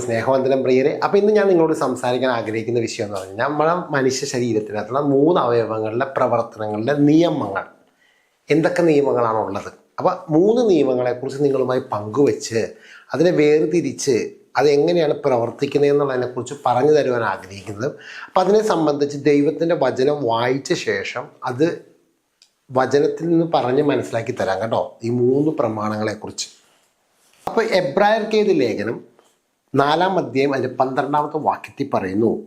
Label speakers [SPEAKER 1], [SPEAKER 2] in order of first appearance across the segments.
[SPEAKER 1] എല്ലാവർക്കും സ്നേഹവന്ദനം പ്രിയരെ. അപ്പം ഇന്ന് ഞാൻ നിങ്ങളോട് സംസാരിക്കാൻ ആഗ്രഹിക്കുന്ന വിഷയം എന്ന് പറഞ്ഞാൽ നമ്മളെ മനുഷ്യ ശരീരത്തിനകത്തുള്ള മൂന്ന് അവയവങ്ങളുടെ പ്രവർത്തനങ്ങളുടെ നിയമങ്ങൾ. എന്തൊക്കെ നിയമങ്ങളാണ് ഉള്ളത്? അപ്പം മൂന്ന് നിയമങ്ങളെക്കുറിച്ച് നിങ്ങളുമായി പങ്കുവെച്ച് അതിനെ വേർതിരിച്ച് അതെങ്ങനെയാണ് പ്രവർത്തിക്കുന്നത് എന്നുള്ളതിനെക്കുറിച്ച് പറഞ്ഞു തരുവാൻ ആഗ്രഹിക്കുന്നത്. അപ്പം അതിനെ സംബന്ധിച്ച് ദൈവത്തിന്റെ വചനം വായിച്ച ശേഷം അത് വചനത്തിൽ നിന്ന് പറഞ്ഞ് മനസ്സിലാക്കി തരാം കേട്ടോ ഈ മൂന്ന് പ്രമാണങ്ങളെക്കുറിച്ച്. അപ്പോൾ എബ്രായർക്കേത് ലേഖനം? നാലാം അധ്യായം അതിന്റെ പന്ത്രണ്ടാമത്തെ വാക്യത്തിൽ പറയുന്നു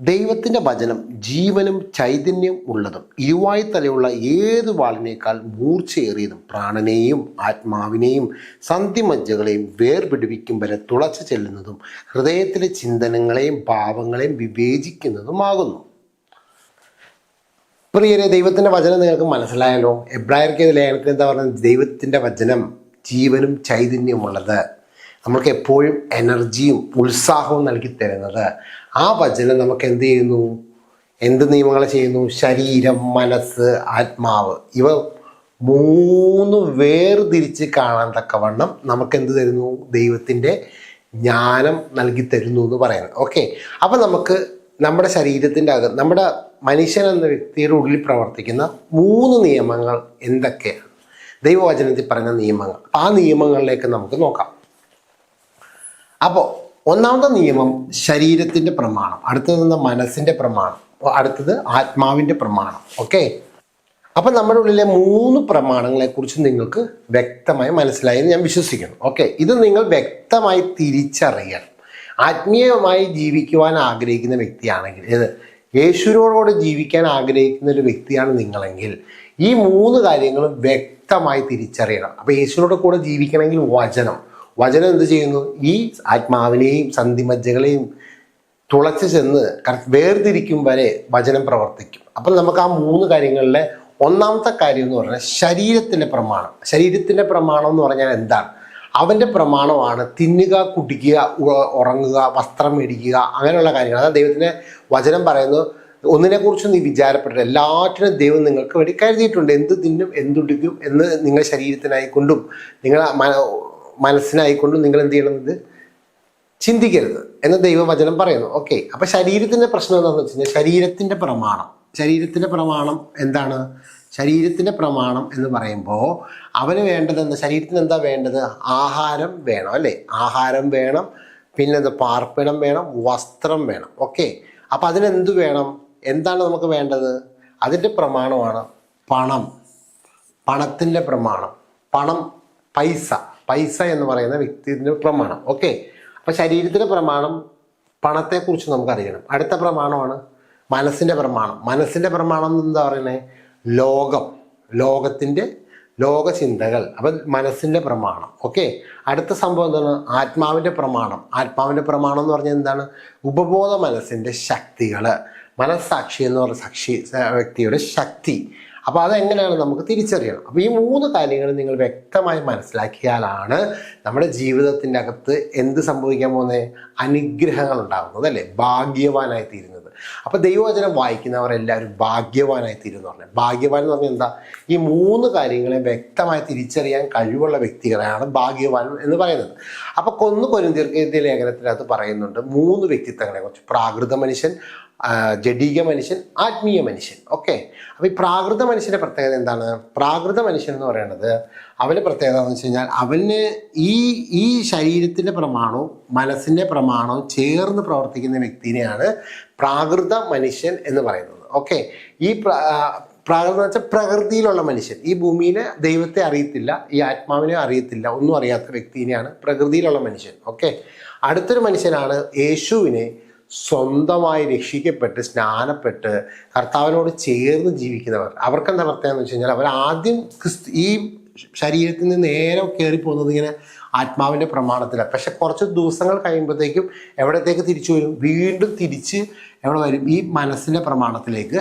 [SPEAKER 1] ദൈവത്തിന്റെ വചനം ജീവനും ചൈതന്യം ഉള്ളതും ഇരുവായി തലയുള്ള ഏത് വാളിനേക്കാൾ മൂർച്ചയേറിയതും പ്രാണനെയും ആത്മാവിനെയും സന്ധിമജ്ജകളെയും വേർപിടിപ്പിക്കും വരെ തുളച്ചു ചെല്ലുന്നതും ഹൃദയത്തിലെ ചിന്തനങ്ങളെയും ഭാവങ്ങളെയും വിവേചിക്കുന്നതുമാകുന്നു. പ്രിയരെ ദൈവത്തിന്റെ വചനം നിങ്ങൾക്ക് മനസ്സിലായല്ലോ. എബ്രായർക്ക് ലേഖനത്തിൽ എന്താ പറയുന്നത് ദൈവത്തിന്റെ വചനം ജീവനും ചൈതന്യമുള്ളത്. നമ്മൾക്ക് എപ്പോഴും എനർജിയും ഉത്സാഹവും നൽകി തരുന്നത്. ആ വചനം നമുക്ക് എന്ത് ചെയ്യുന്നു? എന്ത് നിയമങ്ങൾ ചെയ്യുന്നു? ശരീരം മനസ്സ് ആത്മാവ്. ഇവ മൂന്ന് വേർതിരിച്ച് കാണാൻ തക്കവണ്ണം നമുക്ക് എന്ത് തരുന്നു? ദൈവത്തിന്റെ ജ്ഞാനം നൽകി തരുന്നു എന്ന് പറയുന്നത്. ഓക്കെ അപ്പം നമുക്ക് നമ്മുടെ ശരീരത്തിന്റെ അകം നമ്മുടെ മനുഷ്യൻ എന്ന വ്യക്തിയുടെ ഉള്ളിൽ പ്രവർത്തിക്കുന്ന മൂന്ന് നിയമങ്ങൾ എന്തൊക്കെയാണ്? ദൈവവചനത്തിൽ പറഞ്ഞ നിയമങ്ങൾ. ആ നിയമങ്ങളിലേക്ക് നമുക്ക് നോക്കാം. അപ്പോൾ ഒന്നാമത്തെ നിയമം ശരീരത്തിന്റെ പ്രമാണം അടുത്തത് മനസ്സിന്റെ പ്രമാണം അടുത്തത് ആത്മാവിന്റെ പ്രമാണം ഓക്കെ അപ്പം നമ്മുടെ ഉള്ളിലെ മൂന്ന് പ്രമാണങ്ങളെക്കുറിച്ച് നിങ്ങൾക്ക് വ്യക്തമായി മനസ്സിലായി എന്ന് ഞാൻ വിശ്വസിക്കുന്നു ഓക്കെ ഇത് നിങ്ങൾ വ്യക്തമായി തിരിച്ചറിയണം. ആത്മീയമായി ജീവിക്കുവാൻ ആഗ്രഹിക്കുന്ന വ്യക്തിയാണെങ്കിൽ ഇത് യേശുവിനോട് ജീവിക്കാൻ ആഗ്രഹിക്കുന്ന ഒരു വ്യക്തിയാണ് നിങ്ങളെങ്കിൽ ഈ മൂന്ന് കാര്യങ്ങളും വ്യക്തമായി തിരിച്ചറിയണം. അപ്പോൾ യേശുവിനോട് കൂടെ ജീവിക്കണമെങ്കിൽ വചനം വചനം എന്ത് ചെയ്യുന്നു? ഈ ആത്മാവിനെയും സന്ധിമജ്ജകളെയും തുളച്ച് ചെന്ന് വേർതിരിക്കും വരെ വചനം പ്രവർത്തിക്കും. അപ്പം നമുക്ക് ആ മൂന്ന് കാര്യങ്ങളിലെ ഒന്നാമത്തെ കാര്യം എന്ന് പറഞ്ഞാൽ ശരീരത്തിന്റെ പ്രമാണം. ശരീരത്തിന്റെ പ്രമാണം എന്ന് പറഞ്ഞാൽ എന്താണ്? അവന്റെ പ്രമാണമാണ് തിന്നുക കുടിക്കുക ഉറങ്ങുക വസ്ത്രം മേടിക്കുക അങ്ങനെയുള്ള കാര്യങ്ങൾ. അതാ ദൈവത്തിന്റെ വചനം പറയുന്നു ഒന്നിനെക്കുറിച്ച് നീ വിചാരപ്പെട്ടില്ല എല്ലാറ്റിനും ദൈവം നിങ്ങൾക്ക് വേണ്ടി കരുതിയിട്ടുണ്ട്. എന്ത് തിന്നും എന്തുടിക്കും എന്ന് നിങ്ങളുടെ ശരീരത്തിനായിക്കൊണ്ടും നിങ്ങൾ മനസ്സിനായിക്കൊണ്ടും നിങ്ങൾ എന്ത് ചെയ്യണം ഇത് ചിന്തിക്കരുത് എന്ന് ദൈവവചനം പറയുന്നു. ഓക്കെ അപ്പൊ ശരീരത്തിന്റെ പ്രശ്നം എന്താണെന്ന് വെച്ച് കഴിഞ്ഞാൽ ശരീരത്തിന്റെ പ്രമാണം. ശരീരത്തിന്റെ പ്രമാണം എന്താണ്? ശരീരത്തിന്റെ പ്രമാണം എന്ന് പറയുമ്പോൾ അവന് വേണ്ടത് എന്താ? ശരീരത്തിന് എന്താ വേണ്ടത്? ആഹാരം വേണം അല്ലേ? ആഹാരം വേണം. പിന്നെ എന്താ? പാർപ്പിടം വേണം വസ്ത്രം വേണം. ഓക്കെ അപ്പം അതിനെന്ത് വേണം? എന്താണ് നമുക്ക് വേണ്ടത്? അതിന്റെ പ്രമാണമാണ് പണം. പണത്തിന്റെ പ്രമാണം. പണം പൈസ. പൈസ എന്ന് പറയുന്ന വ്യക്തിന്റെ പ്രമാണം. ഓക്കെ അപ്പോൾ ശരീരത്തിന്റെ പ്രമാണം പണത്തെക്കുറിച്ച് നമുക്കറിയണം. അടുത്ത പ്രമാണമാണ് മനസ്സിന്റെ പ്രമാണം. മനസ്സിന്റെ പ്രമാണം എന്താ പറയുന്നത് ലോകം. ലോകത്തിന്റെ ലോകചിന്തകൾ. അപ്പം മനസ്സിന്റെ പ്രമാണം. ഓക്കെ അടുത്ത സംഭവം എന്താണ്? ആത്മാവിന്റെ പ്രമാണം. ആത്മാവിന്റെ പ്രമാണം എന്ന് പറഞ്ഞാൽ എന്താണ്? ഉപബോധ മനസ്സിന്റെ ശക്തികൾ മനസ്സാക്ഷി എന്ന് പറഞ്ഞ സാക്ഷി വ്യക്തിയുടെ ശക്തി. അപ്പോൾ അതെങ്ങനെയാണ് നമുക്ക് തിരിച്ചറിയണം. അപ്പോൾ ഈ മൂന്ന് കാര്യങ്ങൾ നിങ്ങൾ വ്യക്തമായി മനസ്സിലാക്കിയാലാണ് നമ്മുടെ ജീവിതത്തിന്റെ അകത്ത് എന്ത് സംഭവിക്കാൻ പോകുന്നത്? അനുഗ്രഹങ്ങൾ ഉണ്ടാകുന്നത് അല്ലേ? ഭാഗ്യവാനായി തീരുന്നത്. അപ്പോൾ ദൈവവചനം വായിക്കുന്നവർ എല്ലാവരും ഭാഗ്യവാനായി തീരും എന്ന് പറഞ്ഞത് ഭാഗ്യവാൻ എന്ന് പറഞ്ഞാൽ എന്താ? ഈ മൂന്ന് കാര്യങ്ങളെ വ്യക്തമായി തിരിച്ചറിയാൻ കഴിവുള്ള വ്യക്തികളെയാണ് ഭാഗ്യവാൻ എന്ന് പറയുന്നത്. അപ്പോൾ കൊന്നു കൊരിന്തിർക്കെഴുതിയ ലേഖനത്തിനകത്ത് പറയുന്നുണ്ട് മൂന്ന് വ്യക്തിത്വങ്ങളെ കുറിച്ച് പ്രാകൃത മനുഷ്യൻ ജഡീക മനുഷ്യൻ ആത്മീയ മനുഷ്യൻ. ഓക്കെ. അപ്പോൾ ഈ പ്രാകൃത മനുഷ്യന്റെ പ്രത്യേകത എന്താണ്? പ്രാകൃത മനുഷ്യൻ എന്ന് പറയുന്നത് അവന്റെ പ്രത്യേകത എന്ന് വെച്ച് കഴിഞ്ഞാൽ അവന് ഈ ഈ ശരീരത്തിന്റെ പ്രമാണവും മനസ്സിന്റെ പ്രമാണവും ചേർന്ന് പ്രവർത്തിക്കുന്ന വ്യക്തിനെയാണ് പ്രാകൃത മനുഷ്യൻ എന്ന് പറയുന്നത്. ഓക്കെ. ഈ പ്ര- പ്രാകൃതം എന്ന് വെച്ചാൽ പ്രകൃതിയിലുള്ള മനുഷ്യൻ. ഈ ഭൂമിയിലെ ദൈവത്തെ അറിയത്തില്ല ഈ ആത്മാവിനെ അറിയത്തില്ല ഒന്നും അറിയാത്ത വ്യക്തിനെയാണ് പ്രകൃതിയിലുള്ള മനുഷ്യൻ. ഓക്കെ. അടുത്തൊരു മനുഷ്യനാണ് യേശുവിനെ സ്വന്തമായി രക്ഷിക്കപ്പെട്ട് സ്നാനപ്പെട്ട് കർത്താവിനോട് ചേർന്ന് ജീവിക്കുന്നവർ. അവർക്ക് എന്താ പ്രത്യേകത എന്ന് വെച്ച് കഴിഞ്ഞാൽ അവർ ആദ്യം ക്രിസ്തു ഈ ശരീരത്തിൽ നിന്ന് നേരെ കയറി പോകുന്നത് ഇങ്ങനെ ആത്മാവിന്റെ പ്രമാണത്തിലാണ്. പക്ഷെ കുറച്ച് ദിവസങ്ങൾ കഴിയുമ്പോഴത്തേക്കും എവിടത്തേക്ക് തിരിച്ചു വരും? വീണ്ടും തിരിച്ച് എവിടെ വരും? ഈ മനസ്സിന്റെ പ്രമാണത്തിലേക്ക്.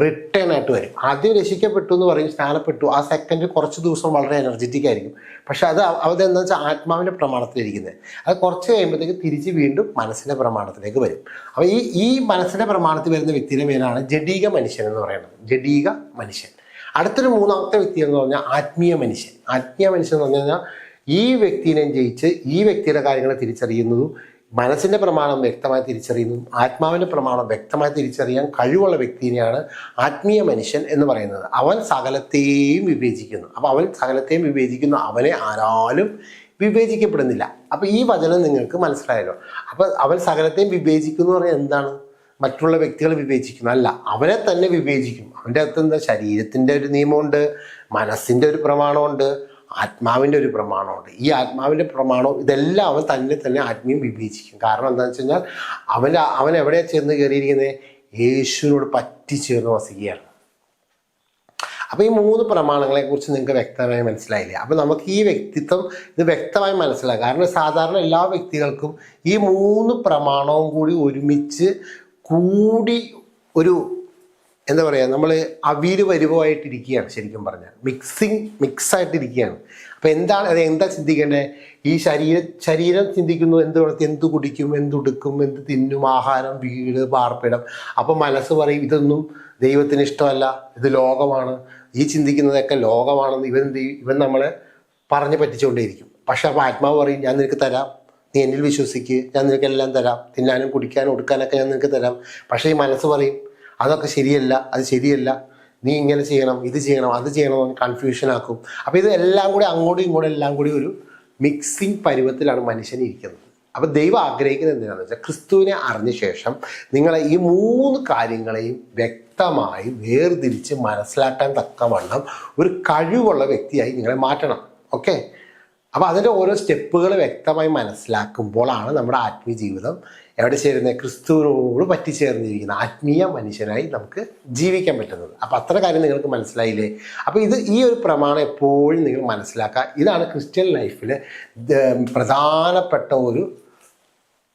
[SPEAKER 1] റിട്ടേൺ ആയിട്ട് വരും. ആദ്യം രക്ഷിക്കപ്പെട്ടു എന്ന് പറയും സ്നാനപ്പെട്ടു. ആ സെക്കൻഡ് കുറച്ച് ദിവസം വളരെ എനർജറ്റിക് ആയിരിക്കും. പക്ഷെ അത് അതെന്താ വെച്ചാൽ ആത്മാവിന്റെ പ്രമാണത്തിലിരിക്കുന്നത്. അത് കുറച്ച് കഴിയുമ്പോഴത്തേക്ക് തിരിച്ച് വീണ്ടും മനസ്സിന്റെ പ്രമാണത്തിലേക്ക് വരും. അപ്പോൾ ഈ ഈ മനസ്സിന്റെ പ്രമാണത്തിൽ വരുന്ന വ്യക്തിയുടെ പേരാണ് ജഡീക മനുഷ്യൻ എന്ന് പറയുന്നത്. ജഡീക മനുഷ്യൻ. അടുത്തൊരു മൂന്നാമത്തെ വ്യക്തി എന്ന് പറഞ്ഞാൽ ആത്മീയ മനുഷ്യൻ. ആത്മീയ മനുഷ്യൻ എന്ന് പറഞ്ഞു കഴിഞ്ഞാൽ ഈ വ്യക്തിനെ ജയിച്ച് ഈ വ്യക്തിയുടെ കാര്യങ്ങളെ തിരിച്ചറിയുന്നതും മനസ്സിന്റെ പ്രമാണം വ്യക്തമായി തിരിച്ചറിയുന്നതും ആത്മാവിന്റെ പ്രമാണം വ്യക്തമായി തിരിച്ചറിയാൻ കഴിവുള്ള വ്യക്തിനെയാണ് ആത്മീയ മനുഷ്യൻ എന്ന് പറയുന്നത്. അവൻ സകലത്തെയും വിവേചിക്കുന്നു. അപ്പോൾ അവൻ സകലത്തെയും വിവേചിക്കുന്നു അവനെ ആരാലും വിവേചിക്കപ്പെടുന്നില്ല. അപ്പോൾ ഈ വചനം നിങ്ങൾക്ക് മനസ്സിലായല്ലോ. അപ്പോൾ അവൻ സകലത്തെയും വിവേചിക്കുന്നു എന്ന് പറഞ്ഞാൽ എന്താണ്? മറ്റുള്ള വ്യക്തികളെ വിവേചിക്കുന്നു. അല്ല അവനെ തന്നെ വിവേചിക്കും. അവന്റെ അകത്ത് എന്താ? ശരീരത്തിന്റെ ഒരു നിയമമുണ്ട് മനസ്സിന്റെ ഒരു പ്രമാണമുണ്ട്. ആത്മാവിന്റെ ഒരു പ്രമാണമുണ്ട്. ഈ ആത്മാവിന്റെ പ്രമാണവും ഇതെല്ലാം അവൻ തന്നെ തന്നെ ആത്മീയം വിഭജിക്കും കാരണം എന്താണെന്ന് വെച്ച് കഴിഞ്ഞാൽ അവന്റെ അവൻ എവിടെയാണ് ചെന്ന് കയറിയിരിക്കുന്നത്? യേശുവിനോട് പറ്റിച്ചേർന്ന് വസിക്കുകയാണ്. അപ്പോൾ ഈ മൂന്ന് പ്രമാണങ്ങളെക്കുറിച്ച് നിങ്ങൾക്ക് വ്യക്തമായി മനസ്സിലായില്ലേ? അപ്പോൾ നമുക്ക് ഈ വ്യക്തിത്വം ഇത് വ്യക്തമായി മനസ്സിലാക്കാം. കാരണം സാധാരണ എല്ലാ വ്യക്തികൾക്കും ഈ മൂന്ന് പ്രമാണവും കൂടി ഒരുമിച്ച് കൂടി ഒരു എന്താ പറയുക നമ്മൾ അവിര് വരുവായിട്ടിരിക്കുകയാണ് ശരിക്കും പറഞ്ഞാൽ. മിക്സിങ് മിക്സ് ആയിട്ടിരിക്കുകയാണ്. അപ്പോൾ എന്താണ് അത് എന്താ ചിന്തിക്കേണ്ടത് ഈ ശരീര ശരീരം ചിന്തിക്കുന്നു എന്ത് വളർത്തി എന്ത് കുടിക്കും എന്തുടുക്കും എന്ത് തിന്നും ആഹാരം വീട് പാർപ്പിടം. അപ്പോൾ മനസ്സ് പറയും ഇതൊന്നും ദൈവത്തിന് ഇഷ്ടമല്ല ഇത് ലോകമാണ്. ഈ ചിന്തിക്കുന്നതൊക്കെ ലോകമാണെന്ന് ഇവൻ ഇവൻ നമ്മളെ പറഞ്ഞ് പറ്റിച്ചുകൊണ്ടേയിരിക്കും. പക്ഷെ അപ്പോൾ ആത്മാവ് പറയും ഞാൻ നിനക്ക് തരാം. നീ എന്നിൽ വിശ്വസിക്ക് ഞാൻ നിനക്കെല്ലാം തരാം. തിന്നാനും കുടിക്കാനും ഉടുക്കാനൊക്കെ ഞാൻ നിനക്ക് തരാം. പക്ഷേ ഈ മനസ്സ് പറയും അതൊക്കെ ശരിയല്ല അത് ശരിയല്ല. നീ ഇങ്ങനെ ചെയ്യണം ഇത് ചെയ്യണം അത് ചെയ്യണം കൺഫ്യൂഷൻ ആക്കും. അപ്പോൾ ഇത് എല്ലാം കൂടി അങ്ങോട്ടും ഇങ്ങോട്ടും എല്ലാം കൂടി ഒരു മിക്സിംഗ് പരുവത്തിലാണ് മനുഷ്യൻ ഇരിക്കുന്നത്. അപ്പോൾ ദൈവം ആഗ്രഹിക്കുന്നത് എന്തിനാണെന്ന് വെച്ചാൽ ക്രിസ്തുവിനെ അറിഞ്ഞ ശേഷം നിങ്ങളെ ഈ മൂന്ന് കാര്യങ്ങളെയും വ്യക്തമായി വേർതിരിച്ച് മനസ്സിലാക്കാൻ തക്കവണ്ണം ഒരു കഴിവുള്ള വ്യക്തിയായി നിങ്ങളെ മാറ്റണം. ഓക്കെ? അപ്പോൾ അതിന്റെ ഓരോ സ്റ്റെപ്പുകൾ വ്യക്തമായി മനസ്സിലാക്കുമ്പോഴാണ് നമ്മുടെ ആത്മീയ ജീവിതം എവിടെ ചേരുന്ന? ക്രിസ്തുവിനോട് പറ്റിച്ചേർന്നിരിക്കുന്ന ആത്മീയ മനുഷ്യനായി നമുക്ക് ജീവിക്കാൻ പറ്റുന്നത്. അപ്പോൾ അത്ര കാര്യം നിങ്ങൾക്ക് മനസ്സിലായില്ലേ? അപ്പോൾ ഇത് ഈ ഒരു പ്രമാണം എപ്പോഴും നിങ്ങൾ മനസ്സിലാക്കുക. ഇതാണ് ക്രിസ്ത്യൻ ലൈഫിൽ പ്രധാനപ്പെട്ട ഒരു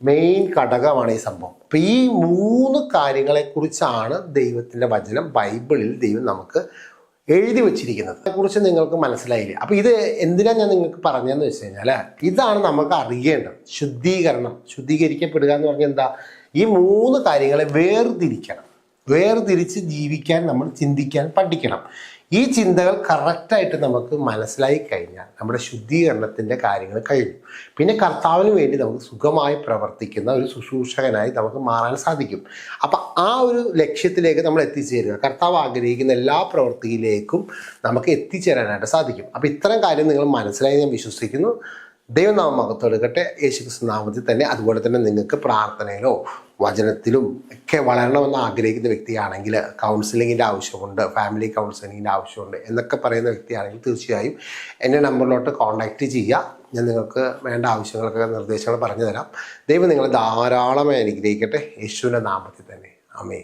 [SPEAKER 1] മെയിൻ ഘടകമാണ് ഈ സംഭവം. അപ്പം ഈ മൂന്ന് കാര്യങ്ങളെക്കുറിച്ചാണ് ദൈവത്തിന്റെ വചനം ബൈബിളിൽ ദൈവം നമുക്ക് എഴുതി വെച്ചിരിക്കുന്നത്. അതിനെക്കുറിച്ച് നിങ്ങൾക്ക് മനസ്സിലായില്ല? അപ്പോൾ ഇത് എന്തിനാ ഞാൻ നിങ്ങൾക്ക് പറഞ്ഞതെന്ന് വെച്ച് കഴിഞ്ഞാൽ ഇതാണ് നമുക്ക് അറിയേണ്ടത്. ശുദ്ധീകരണം. ശുദ്ധീകരിക്കപ്പെടുക എന്ന് പറഞ്ഞാൽ എന്താ? ഈ മൂന്ന് കാര്യങ്ങളെ വേർതിരിക്കണം. വേർതിരിച്ച് ജീവിക്കാൻ നമ്മൾ ചിന്തിക്കാൻ പഠിക്കണം. ഈ ചിന്തകൾ കറക്റ്റായിട്ട് നമുക്ക് മനസ്സിലായി കഴിഞ്ഞാൽ നമ്മുടെ ശുദ്ധീകരണത്തിന്റെ കാര്യങ്ങൾ കഴിഞ്ഞു പിന്നെ കർത്താവിന് വേണ്ടി നമുക്ക് സുഖമായി പ്രവർത്തിക്കുന്ന ഒരു ശുശ്രൂഷകനായി നമുക്ക് മാറാൻ സാധിക്കും. അപ്പം ആ ഒരു ലക്ഷ്യത്തിലേക്ക് നമ്മൾ എത്തിച്ചേരുക. കർത്താവ് ആഗ്രഹിക്കുന്ന എല്ലാ പ്രവൃത്തിയിലേക്കും നമുക്ക് എത്തിച്ചേരാനായിട്ട് സാധിക്കും. അപ്പം ഇത്തരം കാര്യം നിങ്ങൾ മനസ്സിലായി ഞാൻ വിശ്വസിക്കുന്നു. ദൈവനാമം മകത്തെടുക്കട്ടെ യേശുക്രിസ്തു നാമത്തിൽ തന്നെ അതുപോലെ തന്നെ നിങ്ങൾക്ക് പ്രാർത്ഥനയിലോ വചനത്തിലും ഒക്കെ വളരണമെന്ന് ആഗ്രഹിക്കുന്ന വ്യക്തിയാണെങ്കിൽ കൗൺസിലിങ്ങിന്റെ ആവശ്യമുണ്ട് ഫാമിലി കൗൺസിലിങ്ങിന്റെ ആവശ്യമുണ്ട് എന്നൊക്കെ പറയുന്ന വ്യക്തിയാണെങ്കിൽ തീർച്ചയായും എന്റെ നമ്പറിലോട്ട് കോൺടാക്റ്റ് ചെയ്യുക. ഞാൻ നിങ്ങൾക്ക് വേണ്ട ആവശ്യങ്ങളൊക്കെ നിർദ്ദേശങ്ങൾ പറഞ്ഞു തരാം ദൈവം നിങ്ങളെ ധാരാളമായി അനുഗ്രഹിക്കട്ടെ. യേശുവിന്റെ നാമത്തിൽ തന്നെ. അമേ